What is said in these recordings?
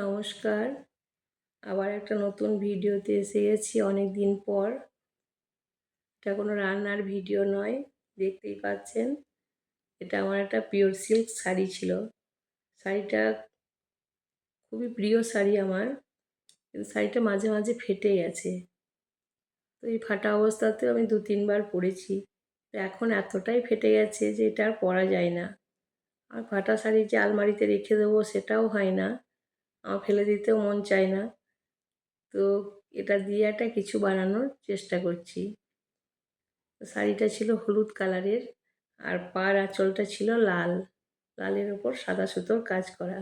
নমস্কার। আবার একটা নতুন ভিডিওতে এসে গেছি অনেক দিন পর। এটা কোনো রান্নার ভিডিও নয়, দেখতেই পাচ্ছেন। এটা আমার একটা পিওর সিল্ক শাড়ি ছিল। শাড়িটা খুবই প্রিয় শাড়ি আমার, কিন্তু শাড়িটা মাঝে মাঝে ফেটে গেছে তো এই ফাটা অবস্থাতেও আমি দু তিনবার পরেছি। তো এখন এতটাই ফেটে গেছে যে এটা আর পরা যায় না। আর ফাটা শাড়ি যে আলমারিতে রেখে দেবো সেটাও হয় না। আমার ফেলে দিতেও মন চায় না। তো এটা দিয়ে একটা কিছু বানানোর চেষ্টা করছি। শাড়িটা ছিল হলুদ কালারের আর পার আঁচলটা ছিল লাল। লালের ওপর সাদা সুতোর কাজ করা।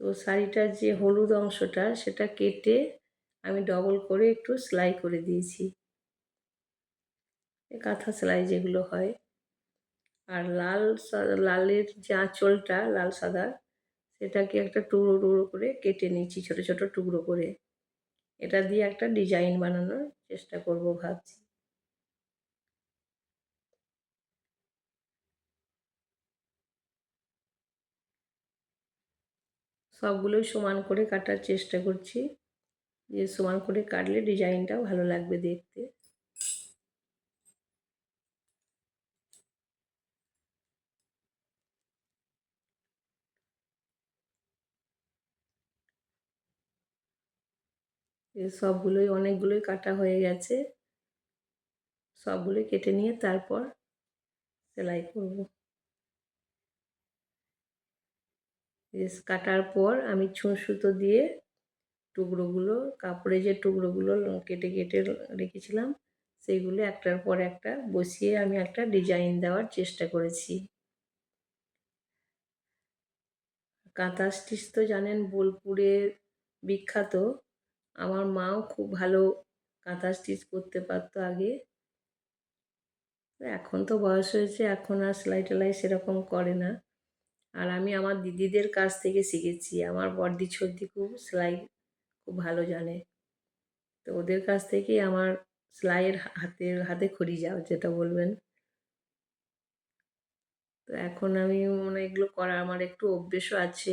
তো শাড়িটার যে হলুদ অংশটা সেটা কেটে আমি ডবল করে একটু সেলাই করে দিয়েছি। কাঁথা সেলাই যেগুলো হয়। আর লাল লালের যে আঁচলটা, লাল সাদা সেটাকে একটা টুকরো টুকরো করে কেটে নিচ্ছি, ছোট ছোট টুকরো করে। এটা দিয়ে একটা ডিজাইন বানানোর চেষ্টা করব ভাবছি। সবগুলোই সমান করে কাটার চেষ্টা করছি। যে সমান করে কাটলে ডিজাইনটা ভালো লাগবে দেখতে। সবগুলোই অনেকগুলোই কাটা হয়ে গেছে। সবগুলোই কেটে নিয়ে তারপর সেলাই করব। কাটার পর আমি ছুঁ সুতো দিয়ে টুকরোগুলো, কাপড়ে যে টুকরোগুলো কেটে কেটে রেখেছিলাম সেইগুলো একটার পর একটা বসিয়ে আমি একটা ডিজাইন দেওয়ার চেষ্টা করেছি। কাঁথা স্টিচ তো জানেন বোলপুরে বিখ্যাত আমার মাও খুব ভালো কাঁথা স্টিচ করতে পারতো আগে। এখন তো বয়স হয়েছে, এখন আর সেলাই টেলাই সেরকম করে না। আর আমি আমার দিদিদের কাছ থেকে শিখেছি, আমার বর্দি ছর্দি খুব সেলাই খুব ভালো জানে। তো ওদের কাছ থেকেই আমার সেলাইয়ের হাতের, হাতে খড়ি যাও যেটা বলবেন। তো এখন আমি মানে এগুলো করা আমার একটু অভ্যেসও আছে।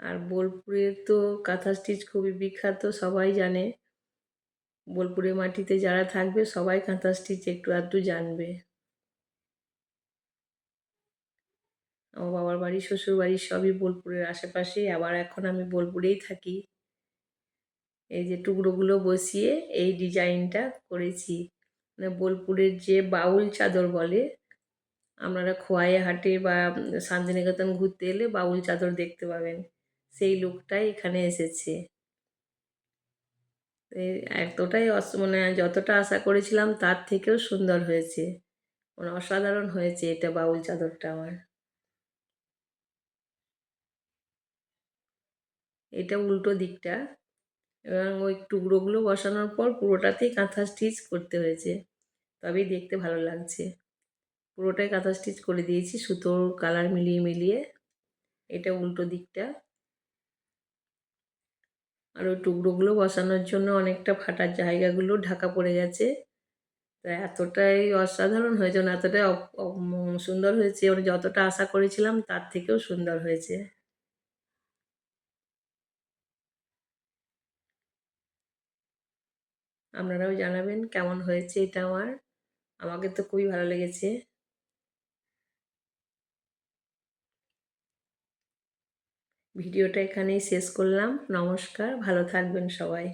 আর বোলপুরের তো কাঁথা স্টিচ খুবই বিখ্যাত, সবাই জানে। বোলপুরের মাটিতে যারা থাকবে, সবাই কাঁথা স্টিচ একটু আধটু জানবে। আমার বাবার বাড়ি, শ্বশুর বাড়ি সবই বোলপুরের আশেপাশেই আবার এখন আমি বোলপুরেই থাকি। এই যে টুকরোগুলো বসিয়ে এই ডিজাইনটা করেছি। মানে বোলপুরের যে বাউল চাদর বলে, আপনারা খোয়াই হাটে বা শান্তিনিকেতন ঘুরতে এলে বাউল চাদর দেখতে পাবেন। সেই লুকটাই এখানে এসেছে। এতটাই মানে যতটা আশা করেছিলাম তার থেকেও সুন্দর হয়েছে। মানে অসাধারণ হয়েছে এটা বাউল চাদরটা আমার। এটা উল্টো দিকটা। এবং ওই টুকরোগুলো বসানোর পর পুরোটাতেই কাঁথা স্টিচ করতে হয়েছে। তবেই দেখতে ভালো লাগছে। পুরোটাই কাঁথা স্টিচ করে দিয়েছি, সুতোর কালার মিলিয়ে মিলিয়ে। এটা উল্টো দিকটা। আর ওই টুকরোগুলো বসানোর জন্য অনেকটা ফাটার জায়গাগুলো ঢাকা পড়ে গেছে। তা এতটাই অসাধারণ হয়েছে মানে এতটাই সুন্দর হয়েছে। মানে যতটা আশা করেছিলাম, তার থেকেও সুন্দর হয়েছে। আপনারাও জানাবেন কেমন হয়েছে এটা আমার। আমাকে তো খুবই ভালো লেগেছে। ভিডিওটা এখানেই শেষ করলাম। নমস্কার ভালো থাকবেন সবাই।